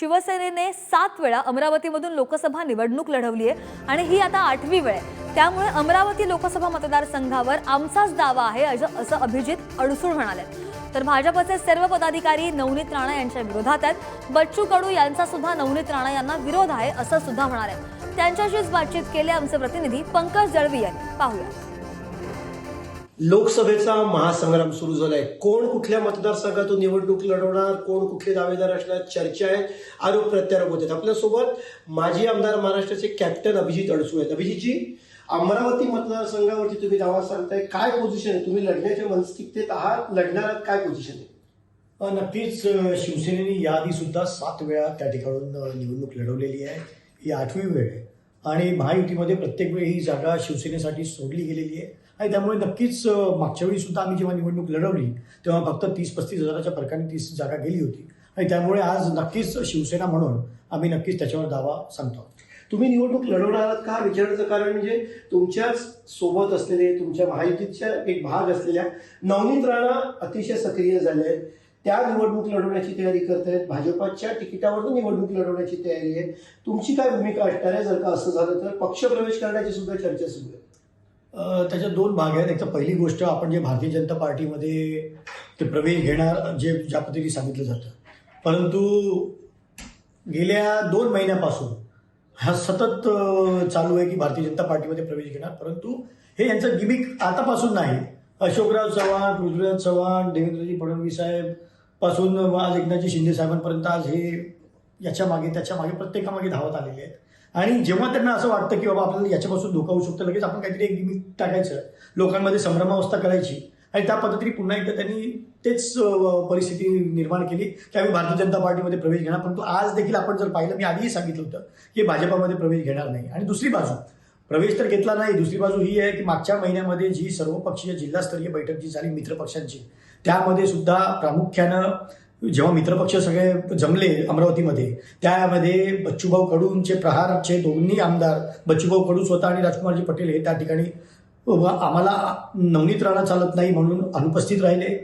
शिवसेनेने सात वेळा अमरावतीमधून लोकसभा निवडणूक लढवली आहे आणि ही आता आठवी वेळ आहे. त्यामुळे अमरावती लोकसभा मतदारसंघावर आमचाच दावा आहे असं अभिजित अडसूळ म्हणाले. तर भाजपचे सर्व पदाधिकारी नवनीत राणा यांच्या विरोधात आहेत. बच्चू कडू यांचा सुद्धा नवनीत राणा यांना विरोध आहे असं सुद्धा म्हणाले. त्यांच्याशीच बातचीत केली आमचे प्रतिनिधी पंकज दळवी यांनी. पाहूया. लोकसभेचा महासंग्राम सुरू झालाय. कोण कुठल्या मतदारसंघातून निवडणूक लढवणार कोण कुठले दावेदार असणार चर्चा आहेत आरोप प्रत्यारोप होत आहेत. आपल्यासोबत माजी आमदार महाराष्ट्राचे कॅप्टन अभिजित अडसू आहेत. अभिजितजी अमरावती मतदारसंघावरती तुम्ही दावा सांगताय काय पोझिशन आहे? तुम्ही लढण्याच्या मनस्थितीत आहात लढणार आहात काय पोझिशन आहे? नक्कीच शिवसेनेने याआधी सुद्धा सात वेळा त्या ठिकाणून निवडणूक लढवलेली आहे. ही आठवी वेळ आहे. आणि महायुतीमध्ये प्रत्येक वेळी ही जागा शिवसेनेसाठी सोडली गेलेली आहे. आणि त्यामुळे नक्कीच मागच्या वेळी सुद्धा आम्ही जेव्हा निवडणूक लढवली तेव्हा फक्त तीस पस्तीस हजाराच्या फरकाने तीस जागा गेली होती. आणि त्यामुळे आज नक्कीच शिवसेना म्हणून आम्ही नक्कीच त्याच्यावर दावा सांगतो. तुम्ही निवडणूक लढवणार आहात का? विचारण्याचं कारण म्हणजे तुमच्याच सोबत असलेले तुमच्या महायुतीच्या एक भाग असलेल्या नवनीत राणा अतिशय सक्रिय झाले आहेत. त्या निवडणूक लढवण्याची तयारी करत आहेत. भाजपाच्या तिकिटावरून निवडणूक लढवण्याची तयारी आहे. तुमची काय भूमिका असणार आहे? जर का असं झालं तर पक्षप्रवेश करण्याची सुद्धा चर्चा सुरू आहे. त्याच्यात दोन भाग आहेत. एक तर पहिली गोष्ट आपण जे भारतीय जनता पार्टीमध्ये ते प्रवेश घेणार जे ज्या पद्धतीने सांगितलं जातं. परंतु गेल्या दोन महिन्यापासून हा सतत चालू आहे की भारतीय जनता पार्टीमध्ये प्रवेश घेणार. परंतु हे यांचं गिमिक आतापासून नाही. अशोकराव चव्हाण पृथ्वीराज चव्हाण देवेंद्रजी फडणवीस साहेब पासून आज एकनाथजी शिंदे साहेबांपर्यंत आज हे याच्या मागे त्याच्यामागे प्रत्येकामागे धावत आलेले आहेत. आणि जेव्हा त्यांना असं वाटतं की बाबा आपल्याला याच्यापासून धोका होऊ शकतो लगेच आपण काहीतरी एक गिमिक टाकायचं लोकांमध्ये संभ्रमावस्था करायची आणि त्या पद्धतीने पुन्हा एकदा त्यांनी तेच परिस्थिती निर्माण केली. की आम्ही भारतीय जनता पार्टीमध्ये प्रवेश घेणार परंतु आज देखील आपण जर पाहिलं मी आधीही सांगितलं होतं की भाजपामध्ये प्रवेश घेणार नाही. आणि दुसरी बाजू प्रवेश तर घेतला नाही. दुसरी बाजू ही आहे की मागच्या महिन्यामध्ये जी सर्वपक्षीय जिल्हास्तरीय बैठक जी झाली मित्रपक्षांची त्यामध्ये सुद्धा प्रामुख्यानं जेव्हा मित्रपक्ष सगळे जमले अमरावतीमध्ये त्यामध्ये बच्चूभाऊ कडूंचे प्रहारचे दोन्ही आमदार बच्चूभाऊ कडू स्वतः आणि राजकुमारजी पटेल हे त्या ठिकाणी आम्हाला नवनीत राणा चालत नाही म्हणून अनुपस्थित राहिले.